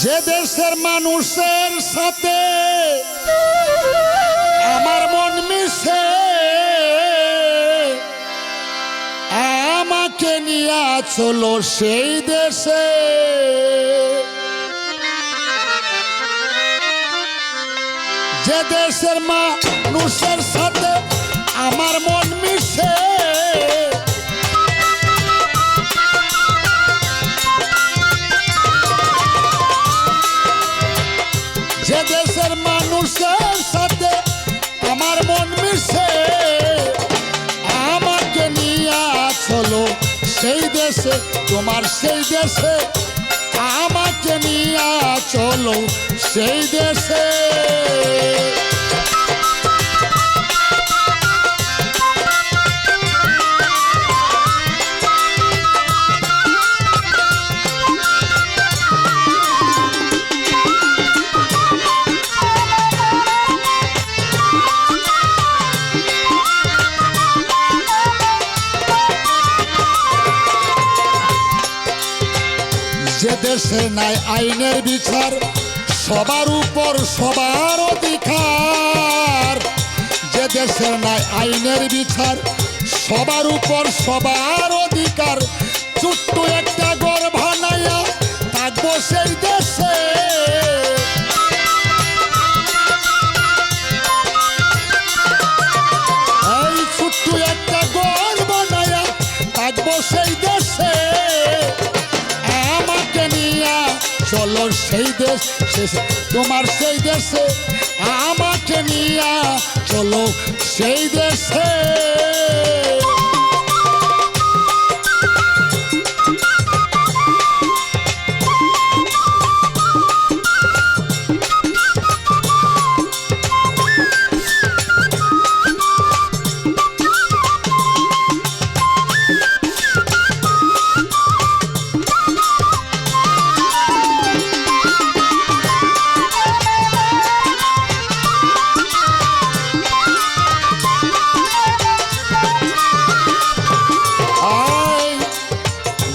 যে দেশের মানুষের সাথে আমার মন মিশে, আমাকে নিয়ে চলো সেই দেশে। যে দেশের মানুষের সাথে চলো সেই দেশে তোমার সেই দেশে। আমাকে নিয়ে চলো সেই দেশে। দেশে নাই আইনের বিচার, সবার উপর সবার অধিকার। যে দেশে নাই আইনের বিচার, সবার উপর সবার অধিকার। ছোট্ট একটা গর্ভা নাইয়া থাকব সেই দেশে। সেই দেশ শেষে তোমার সেই দেশে আমাকে নিয়ে চলো সেই দেশে।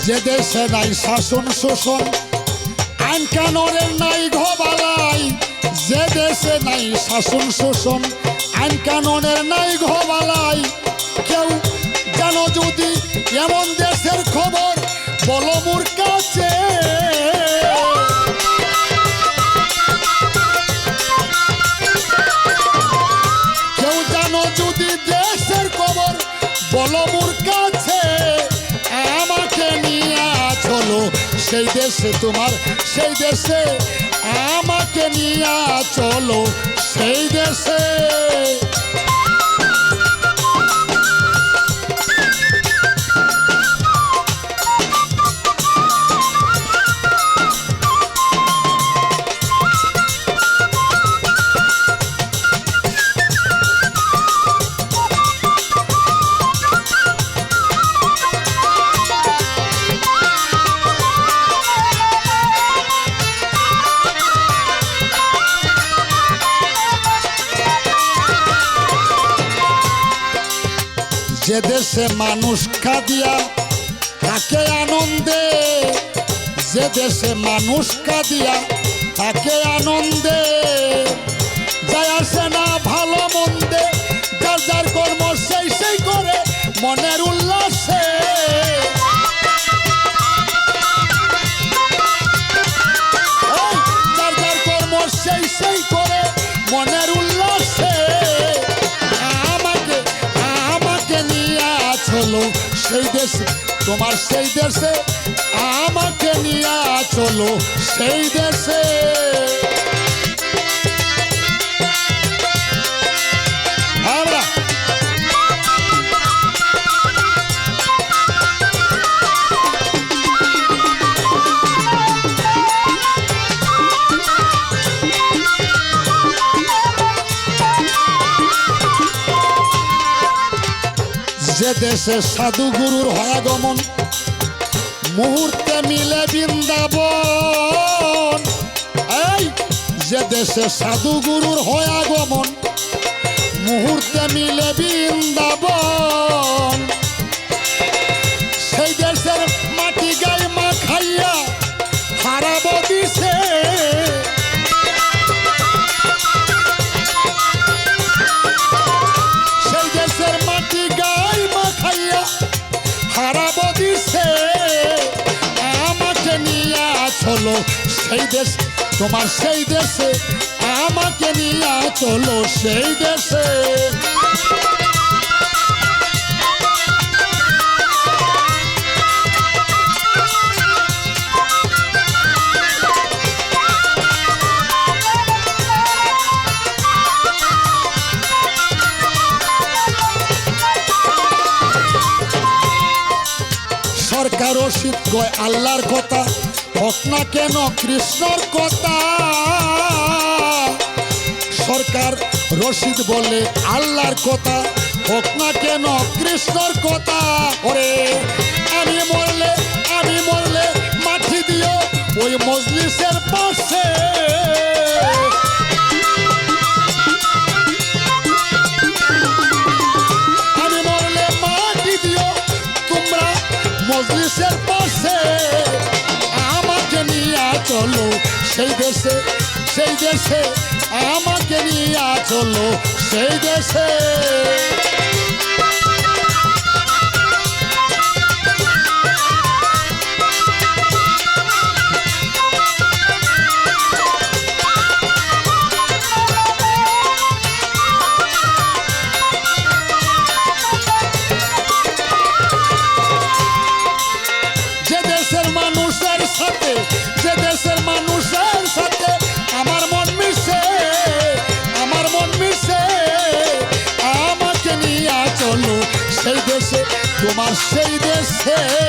যে দেশে নাই শাসন, শোষণ, আইন কানুনের নাই ঘবালাই যে দেশে নাই শাসন, শোষণ, আইন কানুনের নাই ঘবালাই কেউ জানো যদি এমন দেশের খবর বলো কাছে। কেউ জানো যদি দেশের খবর বলো মোর কাছে নিয়ে চলো সেই দেশে তোমার সেই দেশে আমাকে নিয়ে চলো সেই দেশে। যে দেশে মানুষ কাঁদিয়া থাকে আনন্দে যে দেশে মানুষ কাঁদিয়া থাকে আনন্দে। সেই দেশে তোমার সেই দেশে আমাকে নিয়ে চলো সেই দেশে। দেশে সাধু গুরুর হয়াগমন মুহূর্তে মিলে বৃন্দাবন। এই যে দেশে সাধু গুরুর হয়াগমন মুহূর্তে মিলে বৃন্দাবন। সেই দেশ, তোমার সেই দেশে, আমাকে নিয়ে চলো সেই দেশে। সরকার রশিদ কয় আল্লাহর কথা হোক কেন কৃষ্ণর কথা। সরকার রশিদ বলে আল্লাহর কথা। হোক কেন কৃষ্ণর কথা। ওরে, আমি মরলে আমি মরলে মাটি দিও ওই মজলিসের পাশে। দেশে আমাকে নিয়ে চলো সেই দেশে। সাথে সেই দেশে